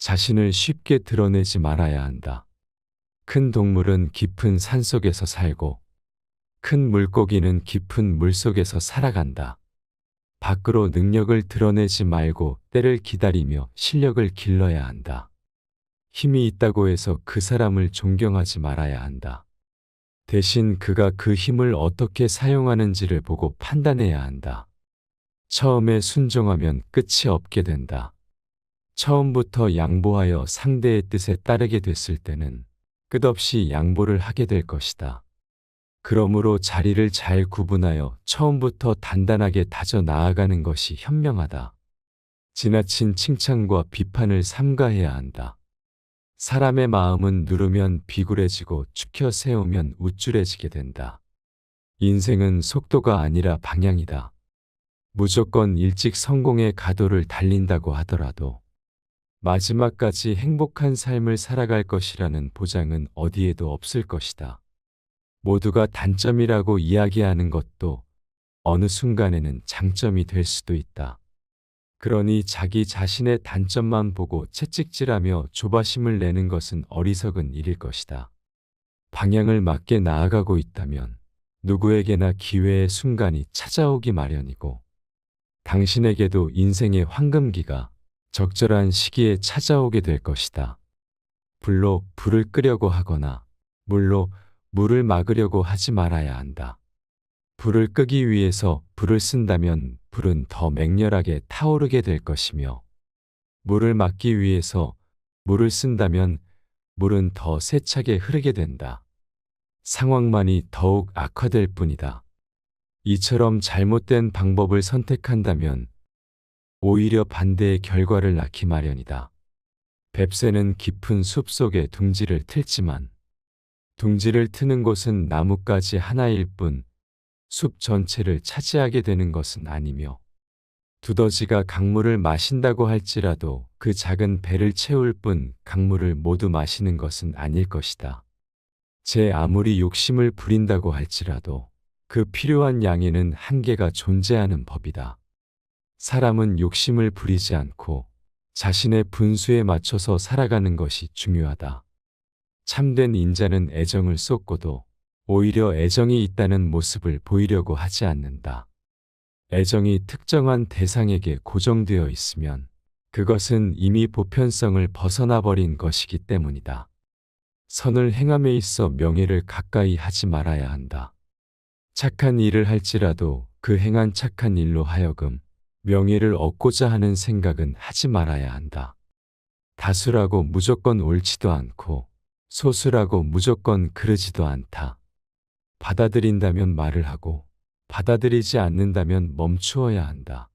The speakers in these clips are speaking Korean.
자신을 쉽게 드러내지 말아야 한다. 큰 동물은 깊은 산 속에서 살고 큰 물고기는 깊은 물 속에서 살아간다. 밖으로 능력을 드러내지 말고 때를 기다리며 실력을 길러야 한다. 힘이 있다고 해서 그 사람을 존경하지 말아야 한다. 대신 그가 그 힘을 어떻게 사용하는지를 보고 판단해야 한다. 처음에 순종하면 끝이 없게 된다. 처음부터 양보하여 상대의 뜻에 따르게 됐을 때는 끝없이 양보를 하게 될 것이다. 그러므로 자리를 잘 구분하여 처음부터 단단하게 다져 나아가는 것이 현명하다. 지나친 칭찬과 비판을 삼가해야 한다. 사람의 마음은 누르면 비굴해지고 축혀 세우면 우쭐해지게 된다. 인생은 속도가 아니라 방향이다. 무조건 일찍 성공의 가도를 달린다고 하더라도 마지막까지 행복한 삶을 살아갈 것이라는 보장은 어디에도 없을 것이다. 모두가 단점이라고 이야기하는 것도 어느 순간에는 장점이 될 수도 있다. 그러니 자기 자신의 단점만 보고 채찍질하며 조바심을 내는 것은 어리석은 일일 것이다. 방향을 맞게 나아가고 있다면 누구에게나 기회의 순간이 찾아오기 마련이고 당신에게도 인생의 황금기가 적절한 시기에 찾아오게 될 것이다. 불로 불을 끄려고 하거나 물로 물을 막으려고 하지 말아야 한다. 불을 끄기 위해서 불을 쓴다면 불은 더 맹렬하게 타오르게 될 것이며 물을 막기 위해서 물을 쓴다면 물은 더 세차게 흐르게 된다. 상황만이 더욱 악화될 뿐이다. 이처럼 잘못된 방법을 선택한다면 오히려 반대의 결과를 낳기 마련이다. 뱁새는 깊은 숲 속에 둥지를 틀지만 둥지를 트는 곳은 나뭇가지 하나일 뿐 숲 전체를 차지하게 되는 것은 아니며 두더지가 강물을 마신다고 할지라도 그 작은 배를 채울 뿐 강물을 모두 마시는 것은 아닐 것이다. 제 아무리 욕심을 부린다고 할지라도 그 필요한 양에는 한계가 존재하는 법이다. 사람은 욕심을 부리지 않고 자신의 분수에 맞춰서 살아가는 것이 중요하다. 참된 인자는 애정을 쏟고도 오히려 애정이 있다는 모습을 보이려고 하지 않는다. 애정이 특정한 대상에게 고정되어 있으면 그것은 이미 보편성을 벗어나 버린 것이기 때문이다. 선을 행함에 있어 명예를 가까이 하지 말아야 한다. 착한 일을 할지라도 그 행한 착한 일로 하여금 명예를 얻고자 하는 생각은 하지 말아야 한다. 다수라고 무조건 옳지도 않고 소수라고 무조건 그르지도 않다. 받아들인다면 말을 하고 받아들이지 않는다면 멈추어야 한다.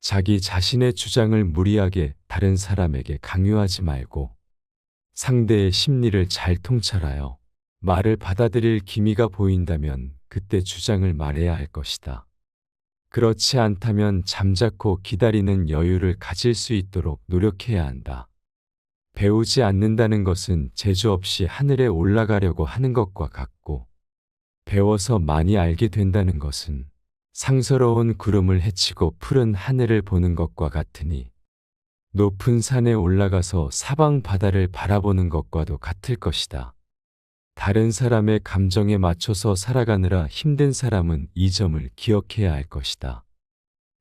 자기 자신의 주장을 무리하게 다른 사람에게 강요하지 말고 상대의 심리를 잘 통찰하여 말을 받아들일 기미가 보인다면 그때 주장을 말해야 할 것이다. 그렇지 않다면 잠자코 기다리는 여유를 가질 수 있도록 노력해야 한다. 배우지 않는다는 것은 재주 없이 하늘에 올라가려고 하는 것과 같고, 배워서 많이 알게 된다는 것은 상서로운 구름을 헤치고 푸른 하늘을 보는 것과 같으니, 높은 산에 올라가서 사방 바다를 바라보는 것과도 같을 것이다. 다른 사람의 감정에 맞춰서 살아가느라 힘든 사람은 이 점을 기억해야 할 것이다.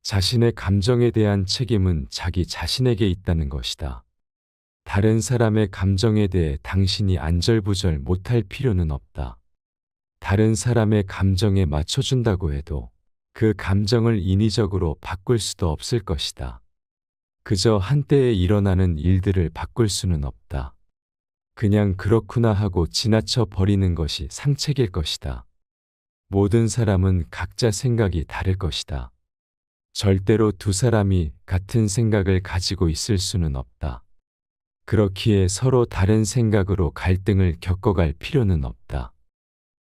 자신의 감정에 대한 책임은 자기 자신에게 있다는 것이다. 다른 사람의 감정에 대해 당신이 안절부절 못할 필요는 없다. 다른 사람의 감정에 맞춰준다고 해도 그 감정을 인위적으로 바꿀 수도 없을 것이다. 그저 한때에 일어나는 일들을 바꿀 수는 없다. 그냥 그렇구나 하고 지나쳐 버리는 것이 상책일 것이다. 모든 사람은 각자 생각이 다를 것이다. 절대로 두 사람이 같은 생각을 가지고 있을 수는 없다. 그렇기에 서로 다른 생각으로 갈등을 겪어갈 필요는 없다.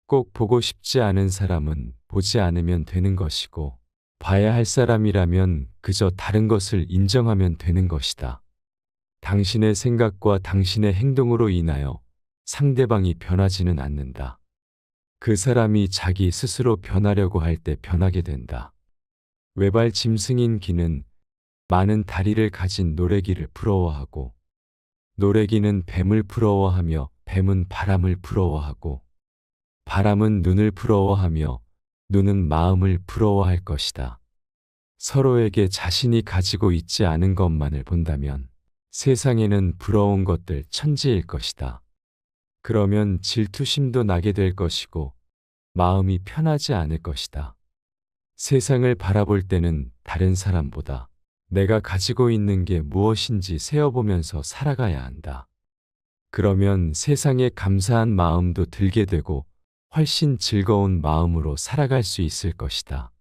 꼭 보고 싶지 않은 사람은 보지 않으면 되는 것이고, 봐야 할 사람이라면 그저 다른 것을 인정하면 되는 것이다. 당신의 생각과 당신의 행동으로 인하여 상대방이 변하지는 않는다. 그 사람이 자기 스스로 변하려고 할 때 변하게 된다. 외발 짐승인 기는 많은 다리를 가진 노래기를 부러워하고 노래기는 뱀을 부러워하며 뱀은 바람을 부러워하고 바람은 눈을 부러워하며 눈은 마음을 부러워할 것이다. 서로에게 자신이 가지고 있지 않은 것만을 본다면 세상에는 부러운 것들 천지일 것이다. 그러면 질투심도 나게 될 것이고 마음이 편하지 않을 것이다. 세상을 바라볼 때는 다른 사람보다 내가 가지고 있는 게 무엇인지 세어보면서 살아가야 한다. 그러면 세상에 감사한 마음도 들게 되고 훨씬 즐거운 마음으로 살아갈 수 있을 것이다.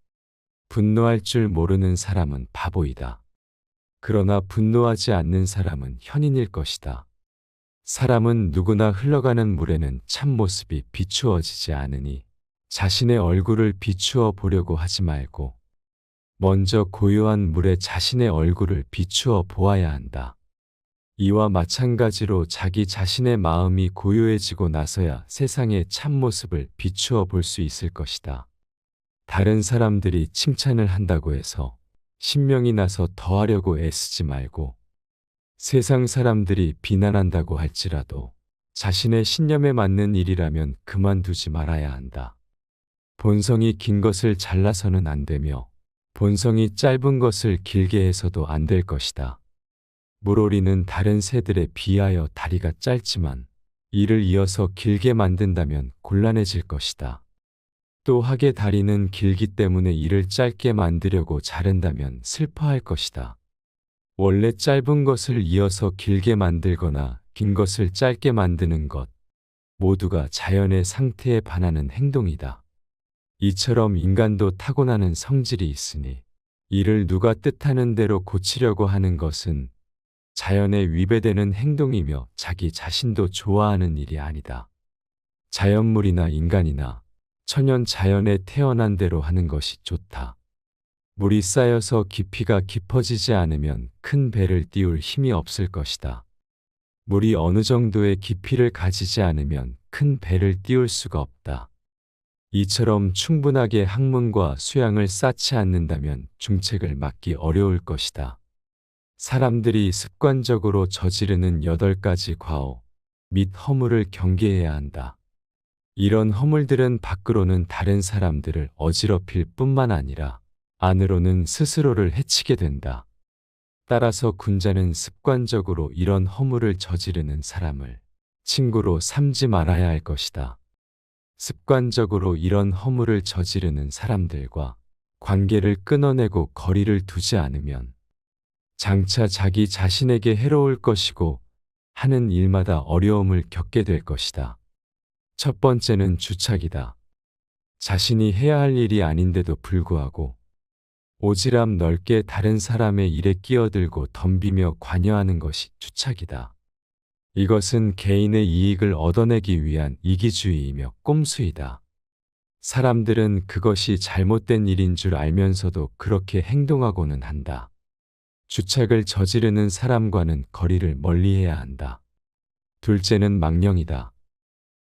분노할 줄 모르는 사람은 바보이다. 그러나 분노하지 않는 사람은 현인일 것이다. 사람은 누구나 흘러가는 물에는 참모습이 비추어지지 않으니 자신의 얼굴을 비추어 보려고 하지 말고 먼저 고요한 물에 자신의 얼굴을 비추어 보아야 한다. 이와 마찬가지로 자기 자신의 마음이 고요해지고 나서야 세상의 참모습을 비추어 볼 수 있을 것이다. 다른 사람들이 칭찬을 한다고 해서 신명이 나서 더하려고 애쓰지 말고 세상 사람들이 비난한다고 할지라도 자신의 신념에 맞는 일이라면 그만두지 말아야 한다. 본성이 긴 것을 잘라서는 안 되며 본성이 짧은 것을 길게 해서도 안 될 것이다. 물오리는 다른 새들에 비하여 다리가 짧지만 이를 이어서 길게 만든다면 곤란해질 것이다. 또 학의 다리는 길기 때문에 이를 짧게 만들려고 자른다면 슬퍼할 것이다. 원래 짧은 것을 이어서 길게 만들거나 긴 것을 짧게 만드는 것 모두가 자연의 상태에 반하는 행동이다. 이처럼 인간도 타고나는 성질이 있으니 이를 누가 뜻하는 대로 고치려고 하는 것은 자연에 위배되는 행동이며 자기 자신도 좋아하는 일이 아니다. 자연물이나 인간이나 천연 자연에 태어난 대로 하는 것이 좋다. 물이 쌓여서 깊이가 깊어지지 않으면 큰 배를 띄울 힘이 없을 것이다. 물이 어느 정도의 깊이를 가지지 않으면 큰 배를 띄울 수가 없다. 이처럼 충분하게 학문과 수양을 쌓지 않는다면 중책을 맡기 어려울 것이다. 사람들이 습관적으로 저지르는 여덟 가지 과오 및 허물을 경계해야 한다. 이런 허물들은 밖으로는 다른 사람들을 어지럽힐 뿐만 아니라 안으로는 스스로를 해치게 된다. 따라서 군자는 습관적으로 이런 허물을 저지르는 사람을 친구로 삼지 말아야 할 것이다. 습관적으로 이런 허물을 저지르는 사람들과 관계를 끊어내고 거리를 두지 않으면 장차 자기 자신에게 해로울 것이고 하는 일마다 어려움을 겪게 될 것이다. 첫 번째는 주착이다. 자신이 해야 할 일이 아닌데도 불구하고 오지랖 넓게 다른 사람의 일에 끼어들고 덤비며 관여하는 것이 주착이다. 이것은 개인의 이익을 얻어내기 위한 이기주의이며 꼼수이다. 사람들은 그것이 잘못된 일인 줄 알면서도 그렇게 행동하고는 한다. 주착을 저지르는 사람과는 거리를 멀리해야 한다. 둘째는 망령이다.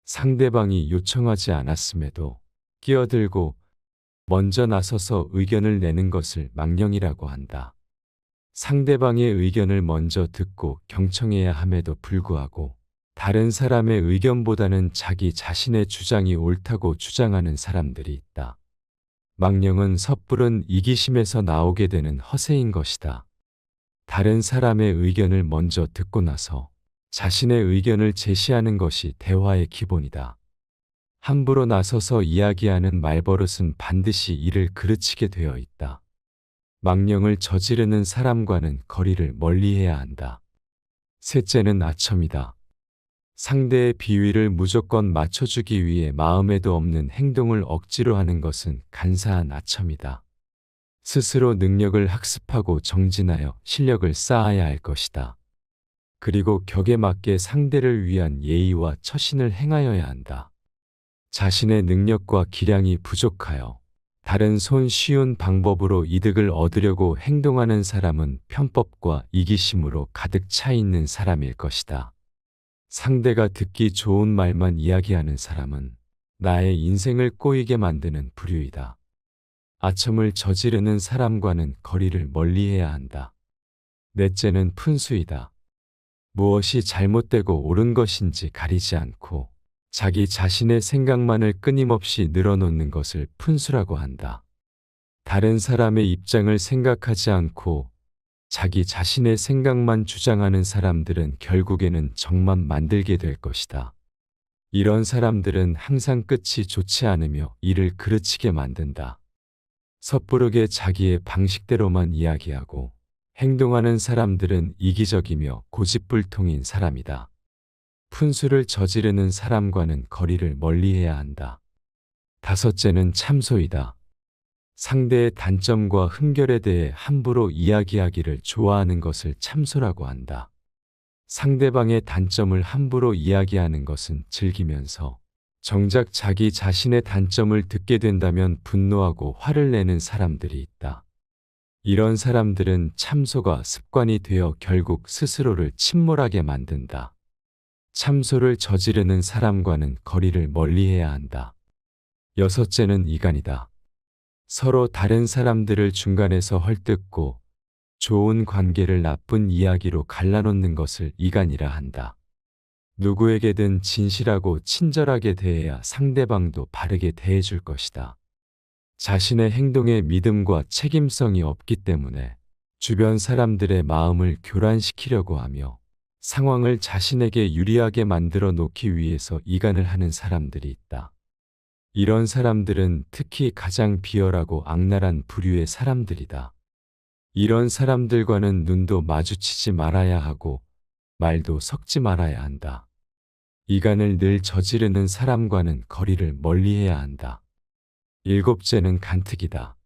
상대방이 요청하지 않았음에도 끼어들고 먼저 나서서 의견을 내는 것을 망령이라고 한다. 상대방의 의견을 먼저 듣고 경청해야 함에도 불구하고 다른 사람의 의견보다는 자기 자신의 주장이 옳다고 주장하는 사람들이 있다. 망령은 섣부른 이기심에서 나오게 되는 허세인 것이다. 다른 사람의 의견을 먼저 듣고 나서 자신의 의견을 제시하는 것이 대화의 기본이다. 함부로 나서서 이야기하는 말버릇은 반드시 이를 그르치게 되어 있다. 망령을 저지르는 사람과는 거리를 멀리해야 한다. 셋째는 아첨이다. 상대의 비위를 무조건 맞춰주기 위해 마음에도 없는 행동을 억지로 하는 것은 간사한 아첨이다. 스스로 능력을 학습하고 정진하여 실력을 쌓아야 할 것이다. 그리고 격에 맞게 상대를 위한 예의와 처신을 행하여야 한다. 자신의 능력과 기량이 부족하여 다른 손 쉬운 방법으로 이득을 얻으려고 행동하는 사람은 편법과 이기심으로 가득 차 있는 사람일 것이다. 상대가 듣기 좋은 말만 이야기하는 사람은 나의 인생을 꼬이게 만드는 부류이다. 아첨을 저지르는 사람과는 거리를 멀리해야 한다. 넷째는 푼수이다. 무엇이 잘못되고 옳은 것인지 가리지 않고 자기 자신의 생각만을 끊임없이 늘어놓는 것을 푼수라고 한다. 다른 사람의 입장을 생각하지 않고 자기 자신의 생각만 주장하는 사람들은 결국에는 정만 만들게 될 것이다. 이런 사람들은 항상 끝이 좋지 않으며 일을 그르치게 만든다. 섣부르게 자기의 방식대로만 이야기하고 행동하는 사람들은 이기적이며 고집불통인 사람이다. 푼수를 저지르는 사람과는 거리를 멀리해야 한다. 다섯째는 참소이다. 상대의 단점과 흠결에 대해 함부로 이야기하기를 좋아하는 것을 참소라고 한다. 상대방의 단점을 함부로 이야기하는 것은 즐기면서 정작 자기 자신의 단점을 듣게 된다면 분노하고 화를 내는 사람들이 있다. 이런 사람들은 참소가 습관이 되어 결국 스스로를 침몰하게 만든다. 참소를 저지르는 사람과는 거리를 멀리해야 한다. 여섯째는 이간이다. 서로 다른 사람들을 중간에서 헐뜯고 좋은 관계를 나쁜 이야기로 갈라놓는 것을 이간이라 한다. 누구에게든 진실하고 친절하게 대해야 상대방도 바르게 대해줄 것이다. 자신의 행동에 믿음과 책임성이 없기 때문에 주변 사람들의 마음을 교란시키려고 하며 상황을 자신에게 유리하게 만들어 놓기 위해서 이간을 하는 사람들이 있다. 이런 사람들은 특히 가장 비열하고 악랄한 부류의 사람들이다. 이런 사람들과는 눈도 마주치지 말아야 하고 말도 섞지 말아야 한다. 이간을 늘 저지르는 사람과는 거리를 멀리해야 한다. 일곱째는 간특이다.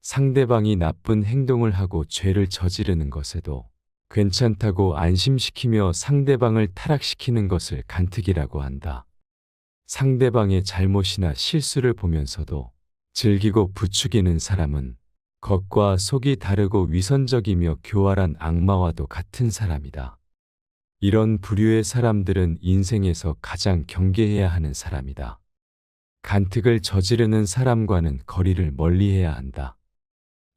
상대방이 나쁜 행동을 하고 죄를 저지르는 것에도 괜찮다고 안심시키며 상대방을 타락시키는 것을 간특이라고 한다. 상대방의 잘못이나 실수를 보면서도 즐기고 부추기는 사람은 겉과 속이 다르고 위선적이며 교활한 악마와도 같은 사람이다. 이런 부류의 사람들은 인생에서 가장 경계해야 하는 사람이다. 간특을 저지르는 사람과는 거리를 멀리해야 한다.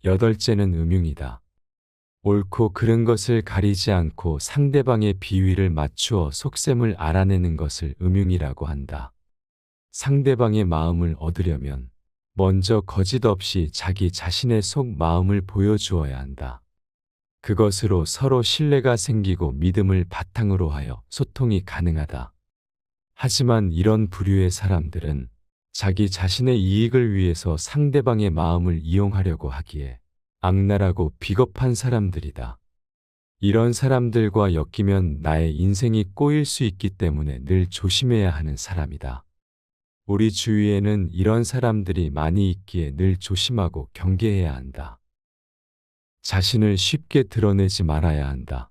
여덟째는 음흉이다. 옳고 그른 것을 가리지 않고 상대방의 비위를 맞추어 속셈을 알아내는 것을 음흉이라고 한다. 상대방의 마음을 얻으려면 먼저 거짓 없이 자기 자신의 속 마음을 보여주어야 한다. 그것으로 서로 신뢰가 생기고 믿음을 바탕으로 하여 소통이 가능하다. 하지만 이런 부류의 사람들은 자기 자신의 이익을 위해서 상대방의 마음을 이용하려고 하기에 악랄하고 비겁한 사람들이다. 이런 사람들과 엮이면 나의 인생이 꼬일 수 있기 때문에 늘 조심해야 하는 사람이다. 우리 주위에는 이런 사람들이 많이 있기에 늘 조심하고 경계해야 한다. 자신을 쉽게 드러내지 말아야 한다.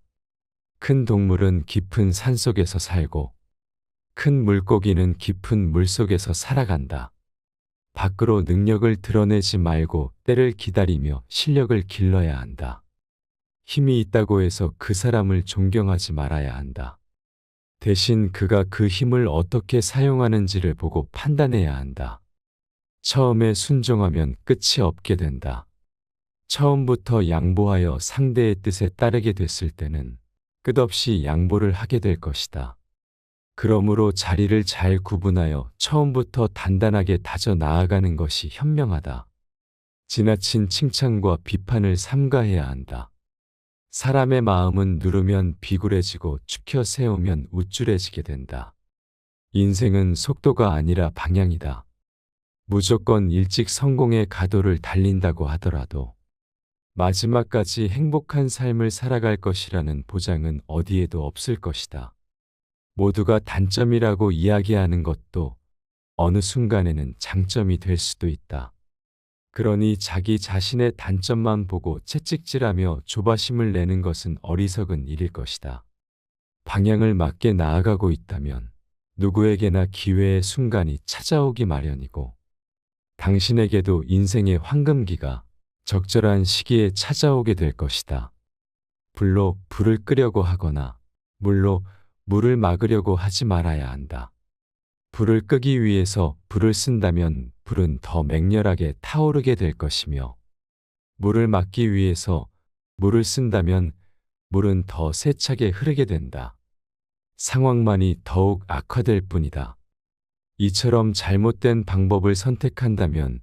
큰 동물은 깊은 산 속에서 살고 큰 물고기는 깊은 물 속에서 살아간다. 밖으로 능력을 드러내지 말고 때를 기다리며 실력을 길러야 한다. 힘이 있다고 해서 그 사람을 존경하지 말아야 한다. 대신 그가 그 힘을 어떻게 사용하는지를 보고 판단해야 한다. 처음에 순종하면 끝이 없게 된다. 처음부터 양보하여 상대의 뜻에 따르게 됐을 때는 끝없이 양보를 하게 될 것이다. 그러므로 자리를 잘 구분하여 처음부터 단단하게 다져 나아가는 것이 현명하다. 지나친 칭찬과 비판을 삼가해야 한다. 사람의 마음은 누르면 비굴해지고 축혀 세우면 우쭐해지게 된다. 인생은 속도가 아니라 방향이다. 무조건 일찍 성공의 가도를 달린다고 하더라도 마지막까지 행복한 삶을 살아갈 것이라는 보장은 어디에도 없을 것이다. 모두가 단점이라고 이야기하는 것도 어느 순간에는 장점이 될 수도 있다. 그러니 자기 자신의 단점만 보고 채찍질하며 조바심을 내는 것은 어리석은 일일 것이다. 방향을 맞게 나아가고 있다면 누구에게나 기회의 순간이 찾아오기 마련이고 당신에게도 인생의 황금기가 적절한 시기에 찾아오게 될 것이다. 불로 불을 끄려고 하거나 물로 물을 막으려고 하지 말아야 한다. 불을 끄기 위해서 불을 쓴다면 불은 더 맹렬하게 타오르게 될 것이며 물을 막기 위해서 물을 쓴다면 물은 더 세차게 흐르게 된다. 상황만이 더욱 악화될 뿐이다. 이처럼 잘못된 방법을 선택한다면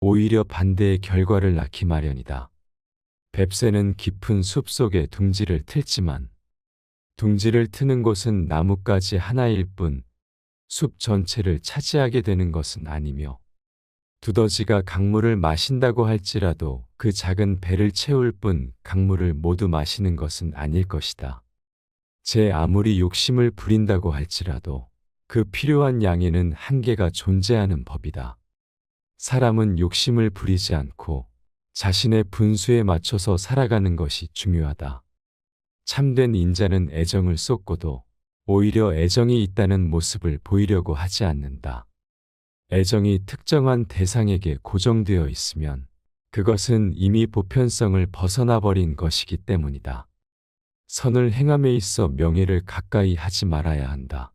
오히려 반대의 결과를 낳기 마련이다. 뱁새는 깊은 숲 속에 둥지를 틀지만 둥지를 트는 곳은 나뭇가지 하나일 뿐 숲 전체를 차지하게 되는 것은 아니며 두더지가 강물을 마신다고 할지라도 그 작은 배를 채울 뿐 강물을 모두 마시는 것은 아닐 것이다. 제 아무리 욕심을 부린다고 할지라도 그 필요한 양에는 한계가 존재하는 법이다. 사람은 욕심을 부리지 않고 자신의 분수에 맞춰서 살아가는 것이 중요하다. 참된 인자는 애정을 쏟고도 오히려 애정이 있다는 모습을 보이려고 하지 않는다. 애정이 특정한 대상에게 고정되어 있으면 그것은 이미 보편성을 벗어나 버린 것이기 때문이다. 선을 행함에 있어 명예를 가까이 하지 말아야 한다.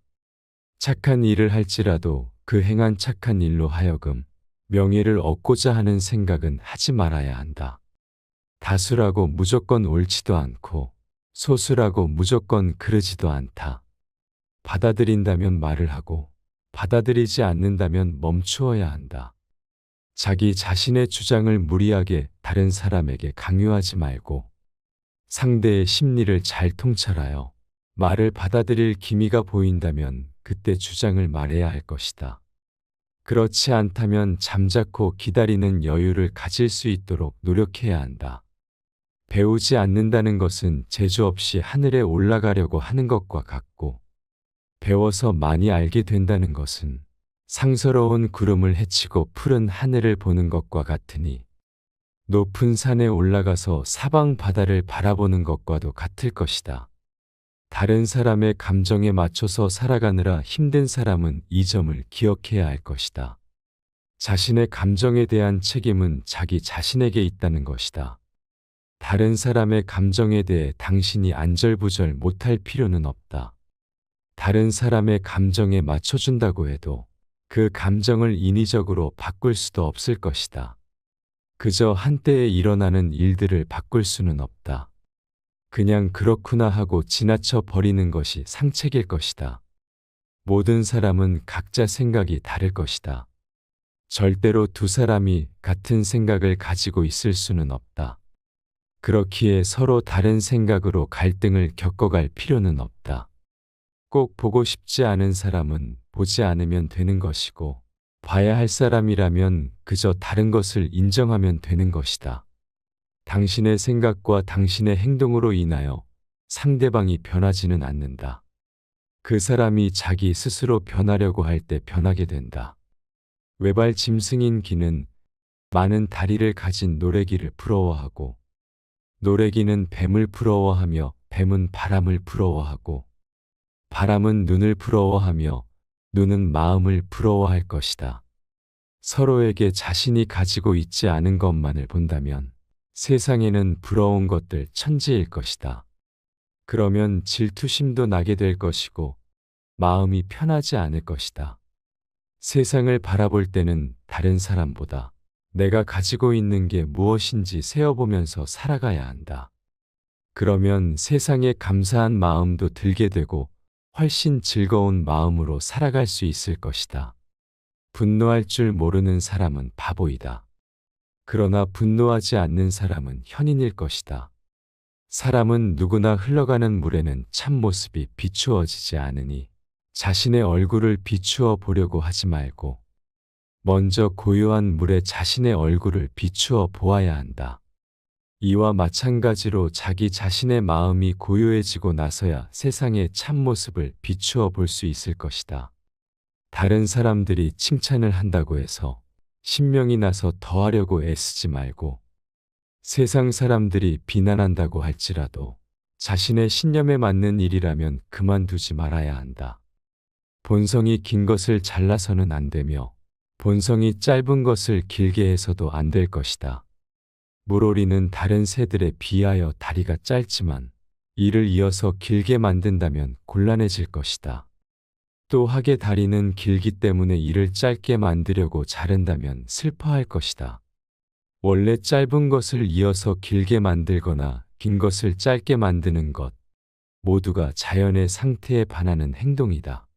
착한 일을 할지라도 그 행한 착한 일로 하여금 명예를 얻고자 하는 생각은 하지 말아야 한다. 다수라고 무조건 옳지도 않고 소수라고 무조건 그르지도 않다. 받아들인다면 말을 하고 받아들이지 않는다면 멈추어야 한다. 자기 자신의 주장을 무리하게 다른 사람에게 강요하지 말고 상대의 심리를 잘 통찰하여 말을 받아들일 기미가 보인다면 그때 주장을 말해야 할 것이다. 그렇지 않다면 잠자코 기다리는 여유를 가질 수 있도록 노력해야 한다. 배우지 않는다는 것은 재주 없이 하늘에 올라가려고 하는 것과 같고, 배워서 많이 알게 된다는 것은 상서로운 구름을 헤치고 푸른 하늘을 보는 것과 같으니, 높은 산에 올라가서 사방 바다를 바라보는 것과도 같을 것이다. 다른 사람의 감정에 맞춰서 살아가느라 힘든 사람은 이 점을 기억해야 할 것이다. 자신의 감정에 대한 책임은 자기 자신에게 있다는 것이다. 다른 사람의 감정에 대해 당신이 안절부절 못할 필요는 없다. 다른 사람의 감정에 맞춰준다고 해도 그 감정을 인위적으로 바꿀 수도 없을 것이다. 그저 한때에 일어나는 일들을 바꿀 수는 없다. 그냥 그렇구나 하고 지나쳐 버리는 것이 상책일 것이다. 모든 사람은 각자 생각이 다를 것이다. 절대로 두 사람이 같은 생각을 가지고 있을 수는 없다. 그렇기에 서로 다른 생각으로 갈등을 겪어갈 필요는 없다. 꼭 보고 싶지 않은 사람은 보지 않으면 되는 것이고, 봐야 할 사람이라면 그저 다른 것을 인정하면 되는 것이다. 당신의 생각과 당신의 행동으로 인하여 상대방이 변하지는 않는다. 그 사람이 자기 스스로 변하려고 할 때 변하게 된다. 외발 짐승인 기는 많은 다리를 가진 노래기를 부러워하고 노래기는 뱀을 부러워하며 뱀은 바람을 부러워하고 바람은 눈을 부러워하며 눈은 마음을 부러워할 것이다. 서로에게 자신이 가지고 있지 않은 것만을 본다면 세상에는 부러운 것들 천지일 것이다. 그러면 질투심도 나게 될 것이고 마음이 편하지 않을 것이다. 세상을 바라볼 때는 다른 사람보다 내가 가지고 있는 게 무엇인지 세어보면서 살아가야 한다. 그러면 세상에 감사한 마음도 들게 되고 훨씬 즐거운 마음으로 살아갈 수 있을 것이다. 분노할 줄 모르는 사람은 바보이다. 그러나 분노하지 않는 사람은 현인일 것이다. 사람은 누구나 흘러가는 물에는 참모습이 비추어지지 않으니 자신의 얼굴을 비추어 보려고 하지 말고 먼저 고요한 물에 자신의 얼굴을 비추어 보아야 한다. 이와 마찬가지로 자기 자신의 마음이 고요해지고 나서야 세상의 참모습을 비추어 볼 수 있을 것이다. 다른 사람들이 칭찬을 한다고 해서 신명이 나서 더하려고 애쓰지 말고 세상 사람들이 비난한다고 할지라도 자신의 신념에 맞는 일이라면 그만두지 말아야 한다. 본성이 긴 것을 잘라서는 안 되며 본성이 짧은 것을 길게 해서도 안 될 것이다. 물오리는 다른 새들에 비하여 다리가 짧지만 이를 이어서 길게 만든다면 곤란해질 것이다. 또 학의 다리는 길기 때문에 이를 짧게 만들려고 자른다면 슬퍼할 것이다. 원래 짧은 것을 이어서 길게 만들거나 긴 것을 짧게 만드는 것, 모두가 자연의 상태에 반하는 행동이다.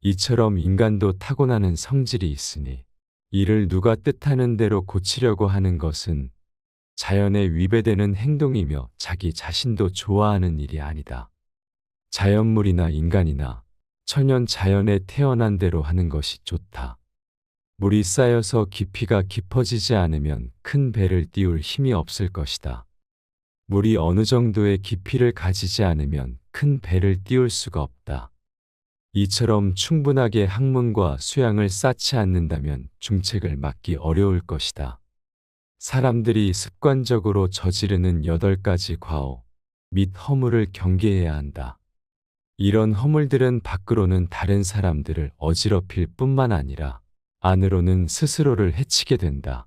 이처럼 인간도 타고나는 성질이 있으니 이를 누가 뜻하는 대로 고치려고 하는 것은 자연에 위배되는 행동이며 자기 자신도 좋아하는 일이 아니다. 자연물이나 인간이나 천연 자연에 태어난 대로 하는 것이 좋다. 물이 쌓여서 깊이가 깊어지지 않으면 큰 배를 띄울 힘이 없을 것이다. 물이 어느 정도의 깊이를 가지지 않으면 큰 배를 띄울 수가 없다. 이처럼 충분하게 학문과 수양을 쌓지 않는다면 중책을 막기 어려울 것이다. 사람들이 습관적으로 저지르는 여덟 가지 과오 및 허물을 경계해야 한다. 이런 허물들은 밖으로는 다른 사람들을 어지럽힐 뿐만 아니라 안으로는 스스로를 해치게 된다.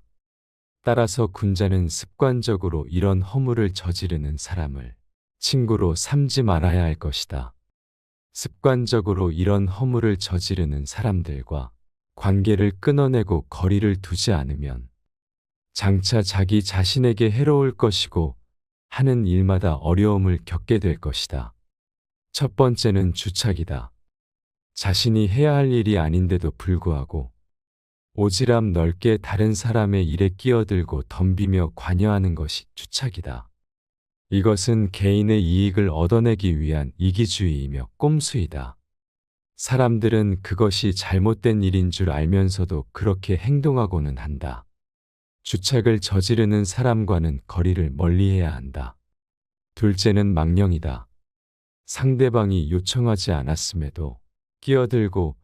따라서 군자는 습관적으로 이런 허물을 저지르는 사람을 친구로 삼지 말아야 할 것이다. 습관적으로 이런 허물을 저지르는 사람들과 관계를 끊어내고 거리를 두지 않으면 장차 자기 자신에게 해로울 것이고 하는 일마다 어려움을 겪게 될 것이다. 첫 번째는 주착이다. 자신이 해야 할 일이 아닌데도 불구하고 오지랖 넓게 다른 사람의 일에 끼어들고 덤비며 관여하는 것이 주착이다. 이것은 개인의 이익을 얻어내기 위한 이기주의이며 꼼수이다. 사람들은 그것이 잘못된 일인 줄 알면서도 그렇게 행동하고는 한다. 주착을 저지르는 사람과는 거리를 멀리해야 한다. 둘째는 망령이다. 상대방이 요청하지 않았음에도 끼어들고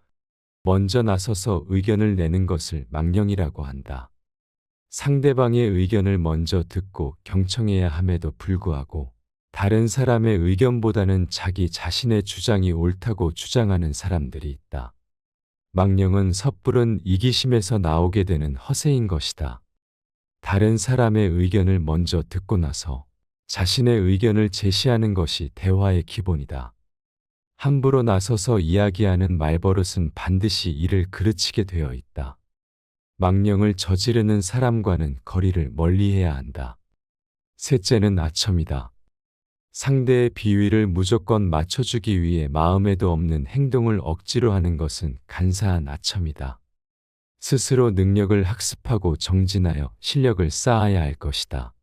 먼저 나서서 의견을 내는 것을 망령이라고 한다. 상대방의 의견을 먼저 듣고 경청해야 함에도 불구하고 다른 사람의 의견보다는 자기 자신의 주장이 옳다고 주장하는 사람들이 있다. 망령은 섣부른 이기심에서 나오게 되는 허세인 것이다. 다른 사람의 의견을 먼저 듣고 나서 자신의 의견을 제시하는 것이 대화의 기본이다. 함부로 나서서 이야기하는 말버릇은 반드시 이를 그르치게 되어 있다. 망령을 저지르는 사람과는 거리를 멀리해야 한다. 셋째는 아첨이다. 상대의 비위를 무조건 맞춰주기 위해 마음에도 없는 행동을 억지로 하는 것은 간사한 아첨이다. 스스로 능력을 학습하고 정진하여 실력을 쌓아야 할 것이다.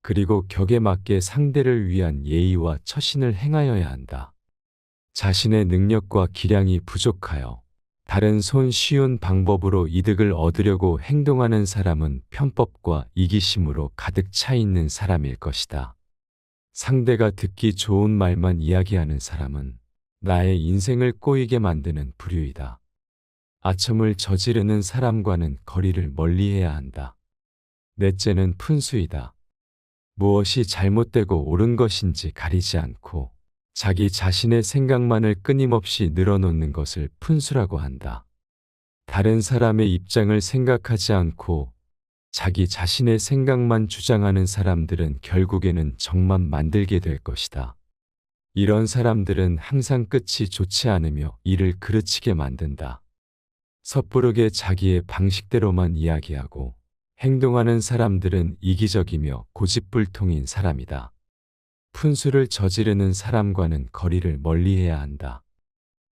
그리고 격에 맞게 상대를 위한 예의와 처신을 행하여야 한다. 자신의 능력과 기량이 부족하여 다른 손 쉬운 방법으로 이득을 얻으려고 행동하는 사람은 편법과 이기심으로 가득 차 있는 사람일 것이다. 상대가 듣기 좋은 말만 이야기하는 사람은 나의 인생을 꼬이게 만드는 부류이다. 아첨을 저지르는 사람과는 거리를 멀리해야 한다. 넷째는 푼수이다. 무엇이 잘못되고 옳은 것인지 가리지 않고 자기 자신의 생각만을 끊임없이 늘어놓는 것을 푼수라고 한다. 다른 사람의 입장을 생각하지 않고 자기 자신의 생각만 주장하는 사람들은 결국에는 정만 만들게 될 것이다. 이런 사람들은 항상 끝이 좋지 않으며 일을 그르치게 만든다. 섣부르게 자기의 방식대로만 이야기하고 행동하는 사람들은 이기적이며 고집불통인 사람이다. 푼수를 저지르는 사람과는 거리를 멀리해야 한다.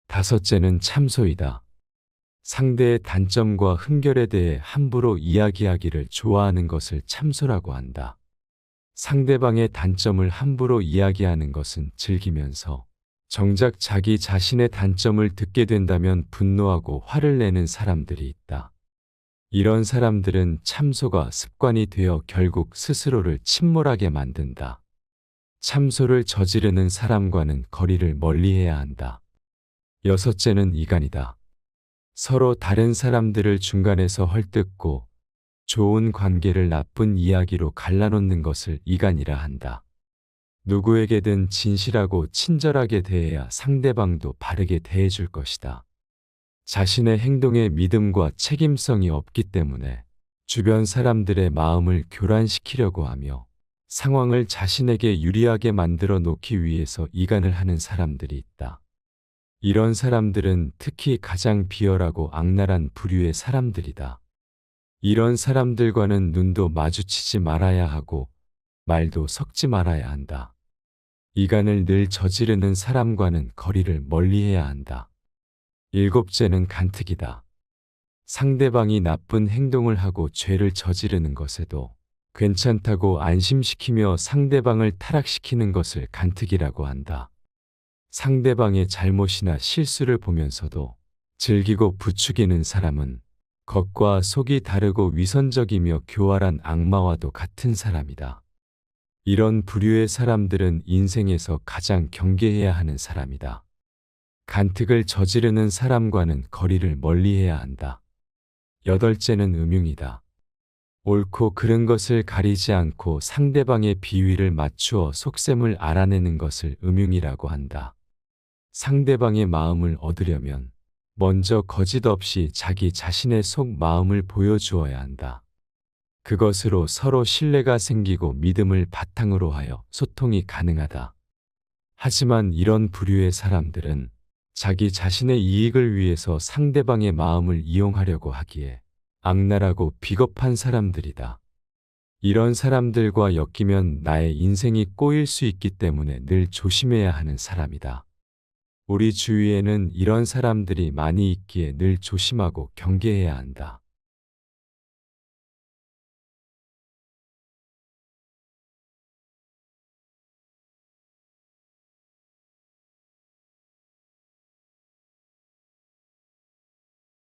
다섯째는 참소이다. 상대의 단점과 흠결에 대해 함부로 이야기하기를 좋아하는 것을 참소라고 한다. 상대방의 단점을 함부로 이야기하는 것은 즐기면서 정작 자기 자신의 단점을 듣게 된다면 분노하고 화를 내는 사람들이 있다. 이런 사람들은 참소가 습관이 되어 결국 스스로를 침몰하게 만든다. 참소를 저지르는 사람과는 거리를 멀리해야 한다. 여섯째는 이간이다. 서로 다른 사람들을 중간에서 헐뜯고 좋은 관계를 나쁜 이야기로 갈라놓는 것을 이간이라 한다. 누구에게든 진실하고 친절하게 대해야 상대방도 바르게 대해줄 것이다. 자신의 행동에 믿음과 책임성이 없기 때문에 주변 사람들의 마음을 교란시키려고 하며 상황을 자신에게 유리하게 만들어 놓기 위해서 이간을 하는 사람들이 있다. 이런 사람들은 특히 가장 비열하고 악랄한 부류의 사람들이다. 이런 사람들과는 눈도 마주치지 말아야 하고 말도 섞지 말아야 한다. 이간을 늘 저지르는 사람과는 거리를 멀리해야 한다. 일곱째는 간특이다. 상대방이 나쁜 행동을 하고 죄를 저지르는 것에도 괜찮다고 안심시키며 상대방을 타락시키는 것을 간특이라고 한다. 상대방의 잘못이나 실수를 보면서도 즐기고 부추기는 사람은 겉과 속이 다르고 위선적이며 교활한 악마와도 같은 사람이다. 이런 부류의 사람들은 인생에서 가장 경계해야 하는 사람이다. 간특을 저지르는 사람과는 거리를 멀리해야 한다. 여덟째는 음흉이다. 옳고 그른 것을 가리지 않고 상대방의 비위를 맞추어 속셈을 알아내는 것을 음흉이라고 한다. 상대방의 마음을 얻으려면 먼저 거짓 없이 자기 자신의 속 마음을 보여주어야 한다. 그것으로 서로 신뢰가 생기고 믿음을 바탕으로 하여 소통이 가능하다. 하지만 이런 부류의 사람들은 자기 자신의 이익을 위해서 상대방의 마음을 이용하려고 하기에 악랄하고 비겁한 사람들이다. 이런 사람들과 엮이면 나의 인생이 꼬일 수 있기 때문에 늘 조심해야 하는 사람이다. 우리 주위에는 이런 사람들이 많이 있기에 늘 조심하고 경계해야 한다.